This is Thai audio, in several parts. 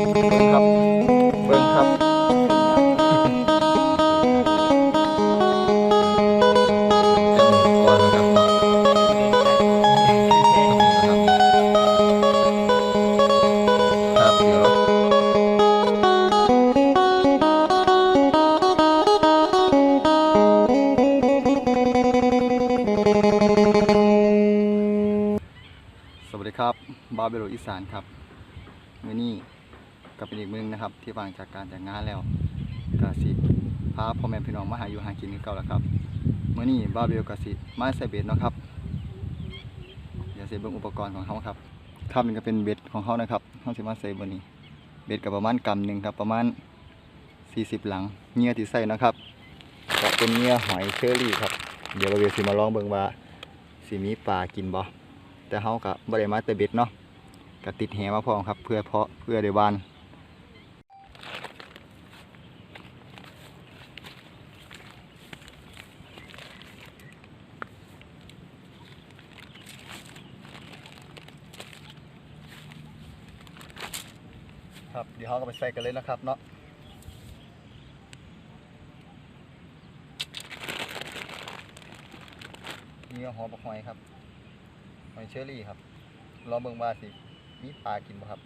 ครับเบิ้งครับจะหนึ่งตัวแล้วครับเนาะครับเดี๋ยวสวัสดีครับ บาเบโลอีสานครับมื้อนี้ก็เป็นอีก มึงนะครับ ที่วางจากการแต่งงานแล้วกสิพาพ่อแม่พี่น้องมาหาอยู่หากินกันเก่าแล้วครับเมื้อนี้บาเบลกสิมาใส่เบ็ดเนาะครับเดี๋ยวสิเบิ่งอุปกรณ์ของเขาครับครับนี่ก็เป็นเบ็ดของเขานะครับเขาสิมาใส่บนนี้เบ็ดก็ประมาณกำหนึ่งครับประมาณ 40 หลังเงื่อที่ใส่นะครับก็เป็นเงื่อหอยเชอรี่ครับเดี๋ยวบาเบลสิมาลองเบิ่งว่าสิมีปลากินบ่แต่เฮาก็บ่ได้มาแต่เบ็ดเนาะก็ติดแหมาพร้อมครับ เพื่อเพาะเพื่อได้บาน ครับเดี๋ยวเราก็ไปใส่กันเลยนะครับเนาะนี่ก็หอมหอยครับหอยเชอรี่ครับรอเบิ่งว่าสิมีปลากินบ่ครับ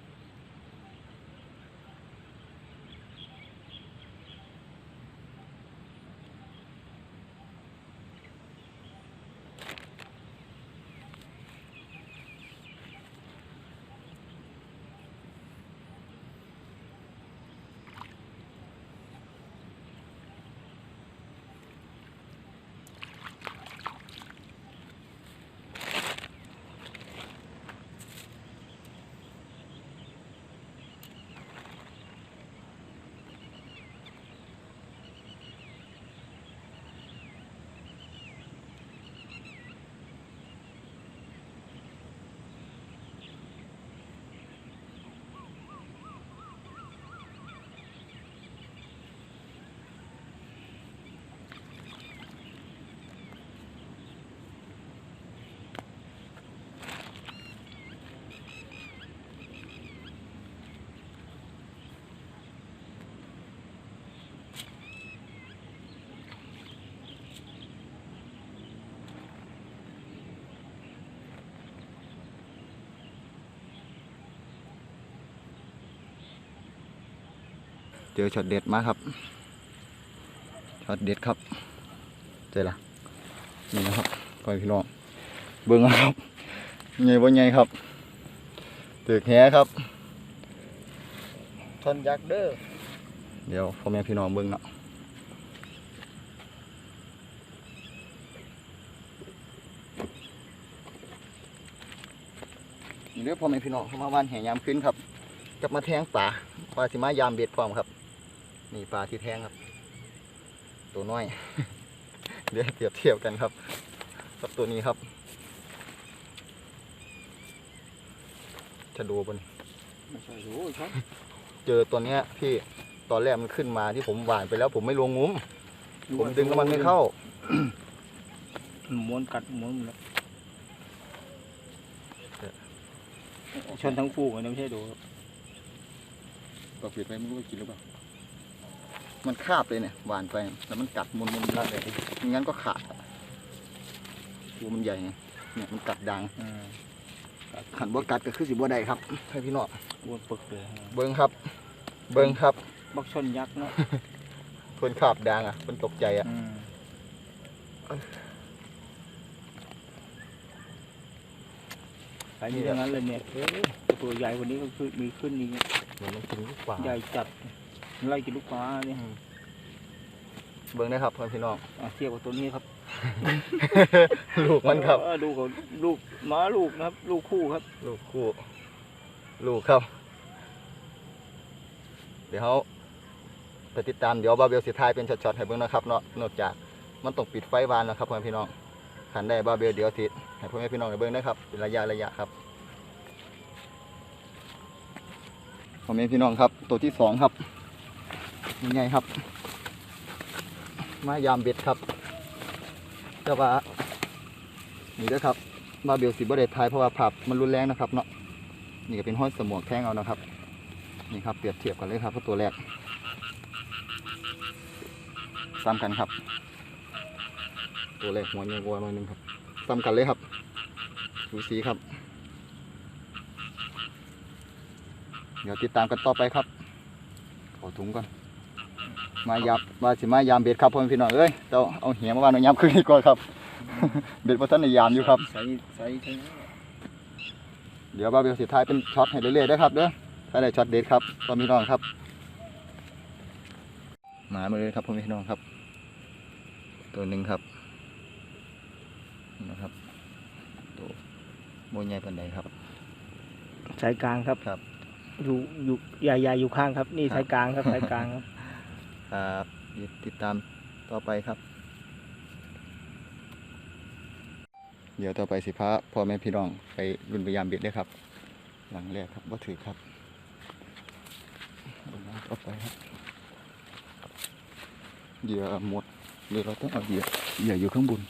เจอช็อตเด็ดมาครับช็อตเด็ดครับเจอละนี่นะครับพ่อพี่น้องเบิ้งเอาครับใหญ่บ่ใหญ่ครับตึกแหครับทนยักษ์เด้อเดี๋ยวพ่อแม่พี่น้องเบิ้งเนาะนี่เด้อพ่อแม่พี่น้องเข้ามาวันแห่ยามขึ้นครับกลับมาแทงปลาปลาสิมายามเบ็ดพร้อมครับ นี่ปลาที่แทงครับ ตัวน้อย เดี๋ยวเปรียบเทียบกันครับกับตัวนี้ครับจะดูบนไม่ใช่โอ้ยครับ เจอตัวเนี้ยพี่ตอนแรกมันขึ้นมาที่ผมหวานไปแล้ว ผมไม่ลงงุ้ม ผมดึงแล้วมันไม่เข้าม้วนกัดม้วนหมดแล้วชนทั้งคู่เลยนะไม่ใช่ดูครับก็เปลี่ยนไปไม่รู้ว่ากินหรือเปล่า มันคาบเลยเนี่ยหวานไปแล้วมันกัดมุนมุนรัดเลยไม่งั้นก็ขาดอะตัวมันใหญ่ไงเนี่ยมันกัดดังอืมขันบ่กัดก็คือสิบ่ได้ครับให้พี่น้องม้วนปึกเลยฮะเบิ้งครับ เบิ้งครับบักชนยักษ์เนาะคนขาบดังอะคนตกใจอะอืมไปนี่เรื่องนั้นเลยเนี่ยตัวใหญ่กว่านี้ก็คือมีขึ้นอีกเหมือนมันกินลูกปลาใหญ่จัดไล่กินลูกปลาเนี่ย เบิ้งนะครับพี่น้องอะเทียบกับตัวนี้ครับ ลูกมันครับ เออดูกับลูกม้าลูกนะครับ ลูกคู่ครับ ลูกคู่ ลูกครับ เดี๋ยวเขาไปติดตามเดี๋ยวบาเบลสิทายเป็นช็อตๆให้เบิ่งนะครับเนาะนอกจากมันต้องปิดไฟวานแล้วครับพ่อแม่พี่น้องขันได้บาเบลเดี๋ยวติดให้พ่อแม่พี่น้องได้เบิ่งนะครับเป็นระยะระยะครับพ่อแม่พี่น้องครับ ตัวที่สองครับนี่ไงครับ มายามเบ็ดครับแต่ว่านี่เด้อครับบาเบลสิบ่ได้ทายเพราะว่าผับมันรุนแรงนะครับเนาะนี่ก็เป็นห้อยสมวกแท่งเอานะครับ นี่ครับเปรียบเทียบกันเลยครับกับตัวแรกซ้ำกันครับ ตัวแรกหัวใหญ่กว่าหน่อยหนึงครับซ้ำกันเลยครับดูสีครับ เดี๋ยวติดตามกันต่อไปครับขอถุงก่อน มายามมาสิมายามเบ็ดครับพ่อแม่พี่น้องเอ้ยเจ้าเอาเหียมาวางในยามคืนนี้ก่อนครับ เบ็ดพอท่านในยามอยู่ครับ ใส่ใส่ใส่เดี๋ยวบาเบลสิท้ายเป็นช็อตให้เรื่อยๆได้อครับเด้อถ้าได้ช็อตเด็ดครับพ่อแม่พี่น้องครับมามาเลยครับพ่อแม่พี่น้องครับ ตัวหนึ่งครับนี่นะครับตัวโมยใหญ่ปานใดครับ สายกลางครับครับ อยู่อยู่ใหญ่ๆอยู่ข้างครับ นี่ครับสายกลางครับสายกลางครับ ครับเดี๋ยวติดตามต่อไปครับ เดี๋ยวต่อไปสิพาพ่อแม่พี่น้องไปรุ่นพยายามเบ็ดได้ครับ หลังแรกครับว่าถือครับเอาต่อไปครับเหยื่อหมดเดี๋ยวเราต้องเอาเหยื่อเหยื่ออยู่ข้างบน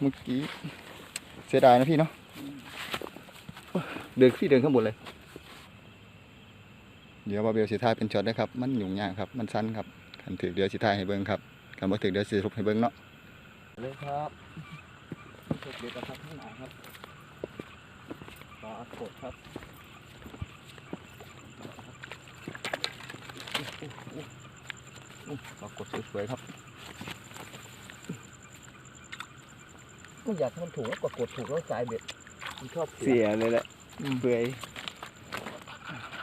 เมื่อกี้เสียดายนะพี่เนาะเดินพี่เดินข้างบนเลย ดี๋ยวบาเบลสิทายเป็นช็อตได้ครับ มันหยุ่งยากครับ มันสั้นครับคันถือเดี๋ยวสิทายให้เบิ้งครับคันบ่ถือเดี๋ยวสิสรุปให้เบิ้งเนาะเลยครับถูกเด็ดครับข้างหน้าครับปลากดครับปลากดสวยๆครับไม่อยากให้มันถูกแล้วกดกดถูกแล้วสายเบ็ดมันชอบเสียเลยแหละเปื่อย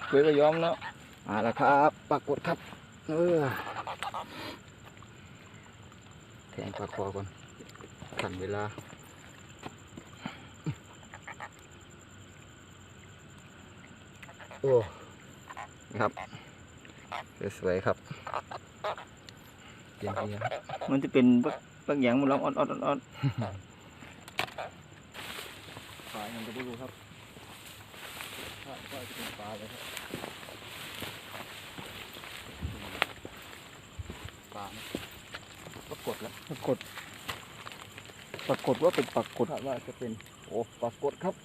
เพื่อก็ยอมเนาะ มาแล้วครับ ปรากฏครับ เออแทงปลาคอก่อนขันเวลา โอ้ครับ สวยๆครับเตรียมเตรียมมันจะเป็นปักปักอย่างมันร้องออดออดออดออดปลายังจะได้ดูครับคาดว่าจะเป็นปลาเลยครับ ปลาไหมปรากฏแล้วปรากฏ ปรากฏว่าเป็นปรากฏคาดว่าจะเป็น โอ้ปรากฏครับ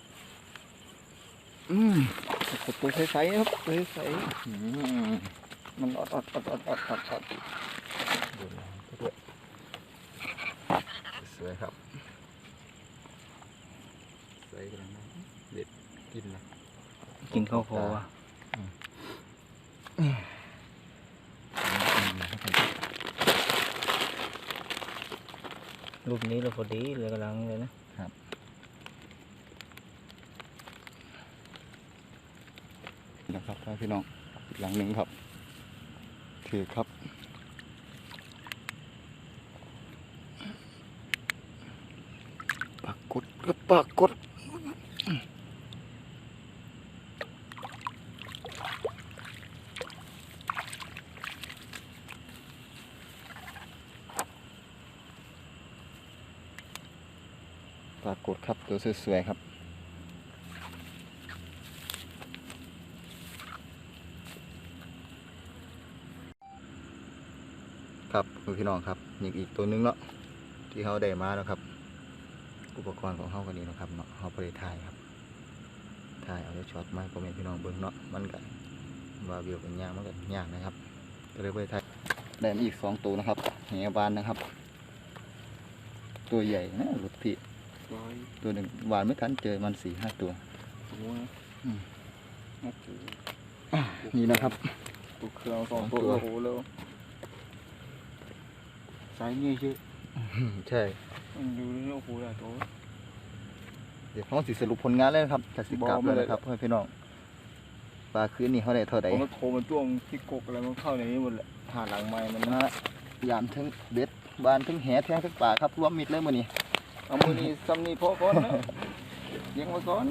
อืมปรากฏตัวใสๆครับตัวใสอืมมันอดอดอดอดอดอดอดดูนะด้วยสวยครับสวยกันนะเด็ดกินนะๆกินข้าวโพดอะ รูปนี้เราพอดีเลยกำลังเลยนะครับนะครับพี่น้องหลังหนึ่งครับถือครับปรากฏก็ปรากฏปรากฏครับตัว สวยๆครับ ครับคุณพี่น้องครับนี่อีกตัวหนึงเนาะที่เขาได้มาแล้วครับ อุปกรณ์ของเขากันนี้นะครับเนาะเขาไปถ่ายครับถ่ายเอาได้ช็อตมาให้พ่อแม่พี่น้องเบิ่งเนาะมันก็ว่าวิวเป็นยากมันก็ยากนะครับก็เลยไปถ่ายได้มาอีกสองตัวนะครับแหบานนะครับ ตัวใหญ่นะรถพี่ ร้อยตัวหนึ่งหวานไม่ทันเจอมันสี่ห้าตัวตัวอืมน่าจะนี่นะครับตัวเครื่องสองสองตัตัววโอ้โหแล้วสายนี่ชื่อใช่มันดูนี่โอ้โหหลายตัวเดี๋ยวเขาสิสรุปผลงานเลยนะครับจากสิกลับบอกมาแล้วเลยนะครับเพื่อนพี่น้องปลาคืนนี้เขาได้เท่าไหร่ผมมันโคมันจ้วงที่กกอะไรมันเข้าในนี้หมดแหละหาหลังไม้มันนะฮะยามทั้งเบ็ดบานทั้งแหแทงทั้งปลาครับรวมมิดเลยมื้อนี้ เอามือนี้ซ้ำนี่พอก่อนนะเลี้ยงมาก่อน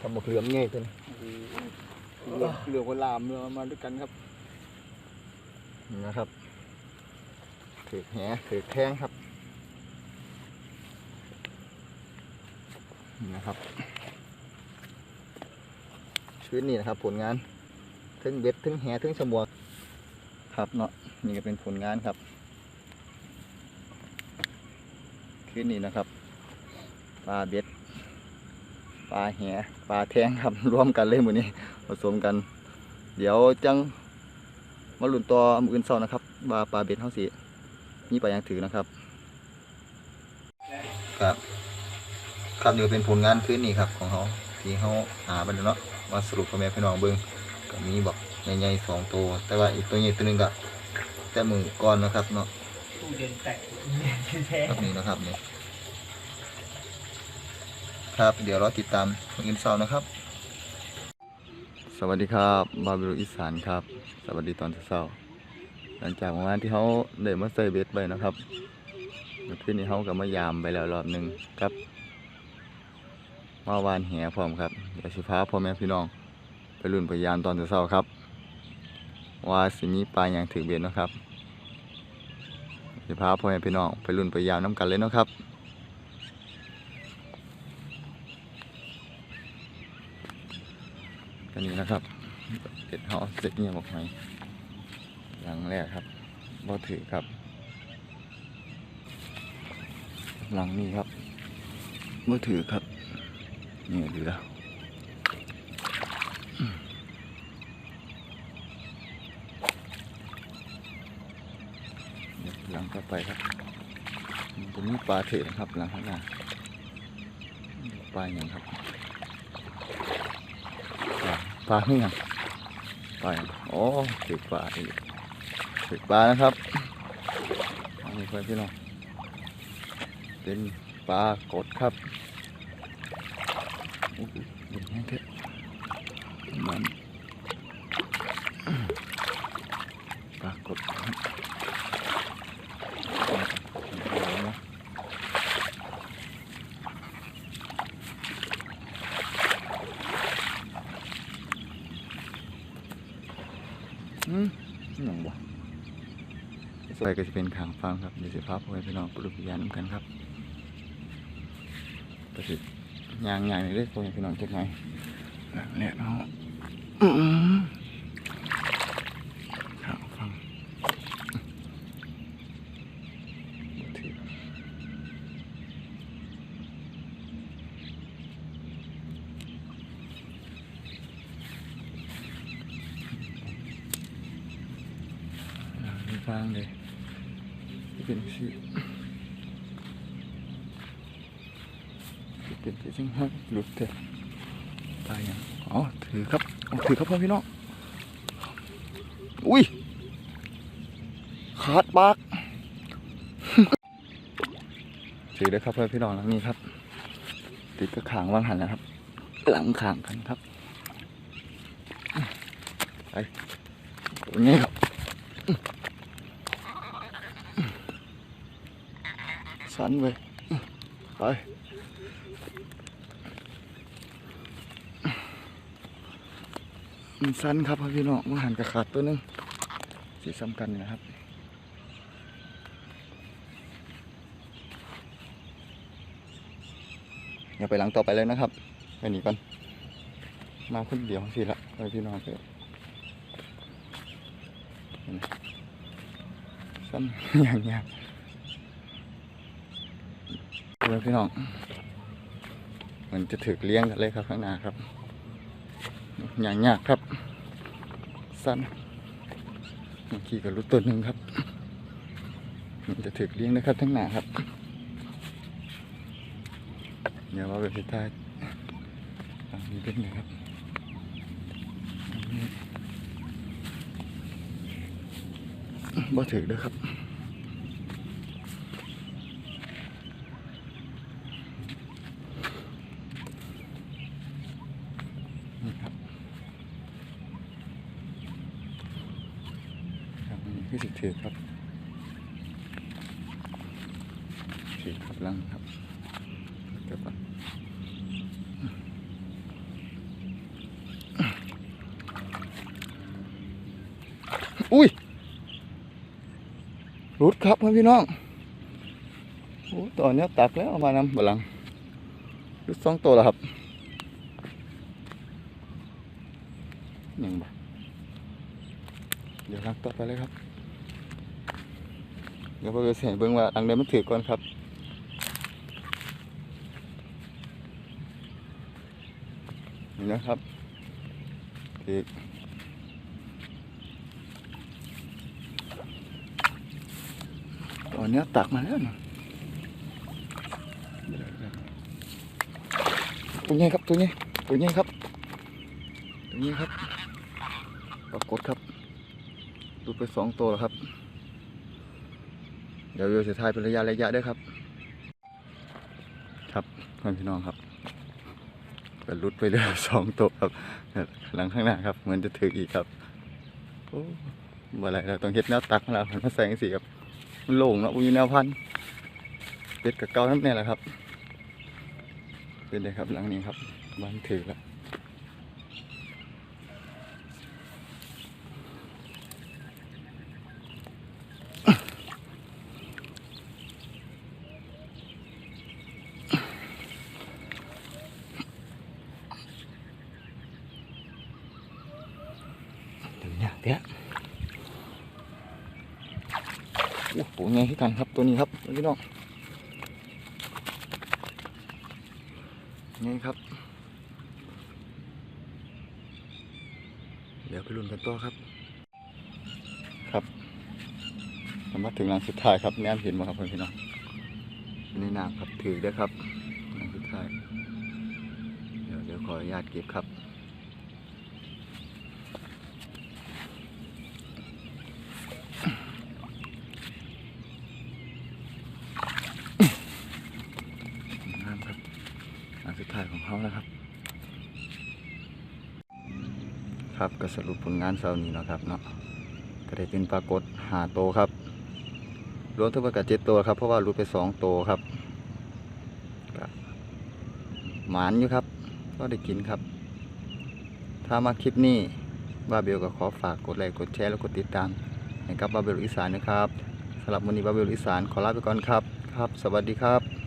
ทำหมกเหลือมง่ายตัวนี้เหลือเหลือคนลามเรือมาด้วยกันครับนี่นะครับถือแหถือแทงครับนี่นะครับชีวิตนี้นะครับ ผลงานทั้งเบ็ดทั้งแหทั้งฉมวกครับเนาะนี่ก็เป็นผลงานครับ คืนนี้นะครับ ปลาเบ็ด ปลาแหปลาแทงครับรวมกันเลยหมือนี้ผสมกัน เดี๋ยวจังมาลุ้นต่อมืออื่นเช้านะครับว่าปลาเบ็ดเฮาสิมีปลายังถือนะครับ ครับ ครับนี่ก็เป็นผลงานคืนนี้ครับของเขาที่เขาหาไปเนาะมาสรุปพ่อแม่พี่น้องเบิ่งก็มีบอกใหญ่ๆสองตัวแต่ว่าอีกตัวใหญ่ตัวนึงก็แต่มือก่อนนะครับเนาะ ตู้เย็นแตกแท้ครับนี่นะครับนี่ครับเดี๋ยวเราติดตามคนอื่นเช้านะครับ สวัสดีครับบาบิโลอีสานครับ สวัสดีตอนเช้าหลังจากเมื่อวานที่เขาได้มาใส่เบ็ดไปนะครับเมื่อคืนนี้เขาก็มายามไปแล้วรอบหนึ่งครับมาวานแหพร้อมครับเดี๋ยวสิพาพ่อแม่พี่น้อง ไปรุ่นไปยามตอนเช้าครับ ว่าสิมีปลาอย่างถือเบ็ดเนาะครับ สิพาพ่อแม่พี่น้องไปรุ่นไปยาวน้ำกันเลยเนาะครับกันนี้นะครับเด็ดหอเสร็จเงียบออกไหมหลังแรกครับบ่ถือครับ หลังนี้ครับบ่ถือครับนี่เหลือเดี๋ยว หลังต่อไปครับตรงนี้ปลาเถอะนะครับ หลังข้างหน้าปลาอย่างครับปลาเฮงปลาโอ้ถือปลาอีกถือปลานะครับอันนี้เพื่อนพี่น้องเป็นปลากดครับโอ้โหเห็นแห้งเถอะมันปลากดครับเอาเนาะ อืมนี่หยังบ่ ไปก็จะเป็นขางฟังครับเดี๋ยวสิพาพ่อแม่พี่น้องปลุกยานกันครับก็สิยางยางนี่เด้อพ่อแม่พี่น้องจักหนเนี่ยเนาะอืมขางฟังบ่ถืออ่าฟางเลย เป็นสีที่เป็นสีจังฮะหลุดเถอะตายยังอ๋อถือครับอ๋อถือครับพ่อพี่น้องอุ้ยขาดปากถือได้ครับเพื่อนพี่น้องหลังนี้ครับ ติดกระขางวางหันนะครับ หลังขางกันครับไปนี้ครับ สันไปไปมันสั้นครับพี่น้องว่าหันกระขาดตัวหนึงสีสำคัญนะครับอย่าไปหลังต่อไปเลยนะครับไปหนีก่อนมาคนเดียวสิละไปพี่น้องไปสั้นอย่างเงี้ย เพื่อนพี่น้องมันจะถึกเลี้ยงกันเลยครับข้างหน้าครับ อย่างยากครับ สั้นเมื่อกี้กับรุดตัวหนึ่งครับ มันจะถึกเลี้ยงนะครับทั้งหน้าครับอย่าว่าเป็นพิธาอันนี้เป็นไงครับอันนี้บ่ถึกเด้อครับ นี่ครับครับนี่คือสิถือครับถือครับลังครับเดี๋ยวก่อน อุ้ยรุดครับพี่น้องโอ้ตอนนี้ตักแล้วมานำบลังรุดสองตัวแล้วครับยังบ่เดี๋ยวลักต่อไปเลยครับ เดี๋ยวพวกเราเสียเบิ่งว่าอังใดมันถือก่อนครับนี่นะครับอี กตอนนี้ตักมาแล้วนะตัวนี้ครับตัวนี้ตัวนี้ครับตัวนี้ครับปรากฏครับดูไปสองตัวแล้วครับ เดี๋ยวโยจะถ่ายเป็นระยะระยะด้วยครับ ครับเพื่อนพี่น้องครับก็ลุดไปเรื่อยสองตัวครับหลังข้างหน้าครับเหมือนจะถึกอีกครับโอ้บ่อะไรเราต้องเฮ็ดแนวตักของเรานมาแสงสีครับ มันโล่งเนาะมีแนวพันเป็ดกับเกาทั้งนี่แหละครับ เป็นเลยครับหลังนี้ครับมันถือแล้วเดี๋ยวเนี่ยเดี๋ยวโอ้โหไงที่ กันครับตัวนี้ครับพี่น้องไงครับ เดี๋ยวไปลุ้นกันต่อครับ ครับมาถึงหลังสุดท้ายครับแนมเห็นมาครับเพื่อนพี่น้องนี่น้ำครับถือด้วยครับหลังสุดท้าย เดี๋ยวเดี๋ยวขออนุญาตเก็บครับ น้ำครับหลังสุดท้ายของเขาแล้วครับ ครับก็สรุปผลงานเช้านี้เนาะครับเนาะก็ได้เป็นปรากฏหาโตครับรวมทั้งหมดกับเจ็ดตัวครับ เพราะว่ารูดไปสองโตวครับก็หมานอยู่ครับ ก็ได้กินครับ ถ้ามาคลิปนี้บาเบลก็ขอฝากกดไลค์กดแชร์และกดติดตามให้กับบาเบลอีสานนะครับสำหรับวันนี้บาเบลอีสานขอลาไปก่อนครับ ครับ สวัสดีครับ